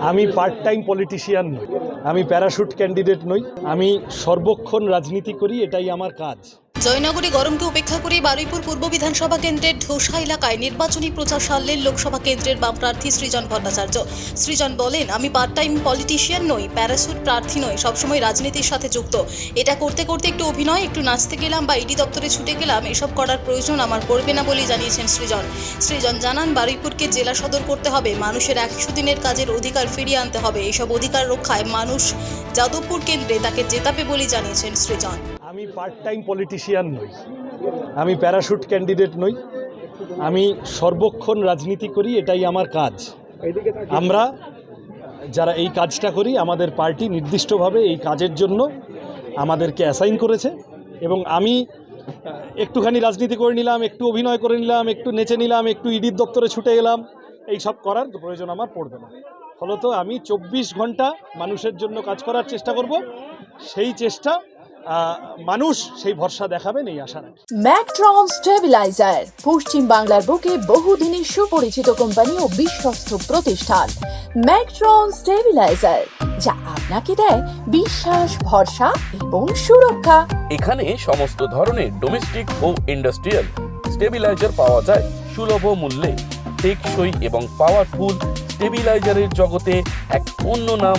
আমি part time politician নই। আমি প্যারাশুট ক্যান্ডিডেট নই। আমি সর্বক্ষণ রাজনীতি করি, এটাই আমার কাজ। জয়নগরে গরমকে উপেক্ষা করে বারুইপুর পূর্ব বিধানসভা কেন্দ্রের ঢোসা এলাকায় নির্বাচনী প্রচার সারলেন লোকসভা কেন্দ্রের বাম প্রার্থী সৃজন ভট্টাচার্য। সৃজন বলেন, আমি পার্ট টাইম পলিটিশিয়ান নই প্যারাসুট প্রার্থী নই, সবসময় রাজনীতির সাথে যুক্ত। এটা করতে করতে একটু অভিনয়, একটু নাচতে গেলাম বা ইডি দপ্তরে ছুটে গেলাম, এসব করার প্রয়োজন আমার পড়বে না বলেই জানিয়েছেন সৃজন। সৃজন জানান, বারুইপুরকে জেলা সদর করতে হবে, মানুষের একশো দিনের কাজের অধিকার ফিরিয়ে আনতে হবে। এসব অধিকার রক্ষায় মানুষ যাদবপুর কেন্দ্রে তাকে জেতাবে বলেই জানিয়েছেন সৃজন। আমি পার্ট টাইম পলিটিশিয়ান নই। আমি প্যারাশুট ক্যান্ডিডেট নই। আমি সর্বক্ষণ রাজনীতি করি এটাই আমার কাজ। আমরা যারা এই কাজটা করি আমাদের পার্টি নির্দিষ্টভাবে এই কাজের জন্য আমাদেরকে অ্যাসাইন করেছে এবং আমি একটুখানি রাজনীতি করে নিলাম একটু অভিনয় করে নিলাম একটু নেচে নিলাম একটু ইডির দপ্তরে ছুটে গেলাম এই সব করার প্রয়োজন আমার পড়বে না। ফলত আমি চব্বিশ ঘণ্টা মানুষের জন্য কাজ করার চেষ্টা করব সেই চেষ্টা মানুষ সেই ভরসা দেখাবেন এই আশা রাখি। ম্যাকট্রন স্টেবিলাইজার পশ্চিম বাংলার বুকে বহুদিনের সুপরিচিত কোম্পানি ও বিশ্বস্ত প্রতিষ্ঠান। ম্যাকট্রন স্টেবিলাইজার যা আপনাকে দেয় বিশ্বাস ভরসা এবং সুরক্ষা। এখানে সমস্ত ধরনের ডোমেস্টিক ও ইন্ডাস্ট্রিয়াল স্টেবিলাইজার পাওয়া যায় সুলভ মূল্যে টেকসই এবং পাওয়ারফুল স্টেবিলাইজারের জগতে এক অন্য নাম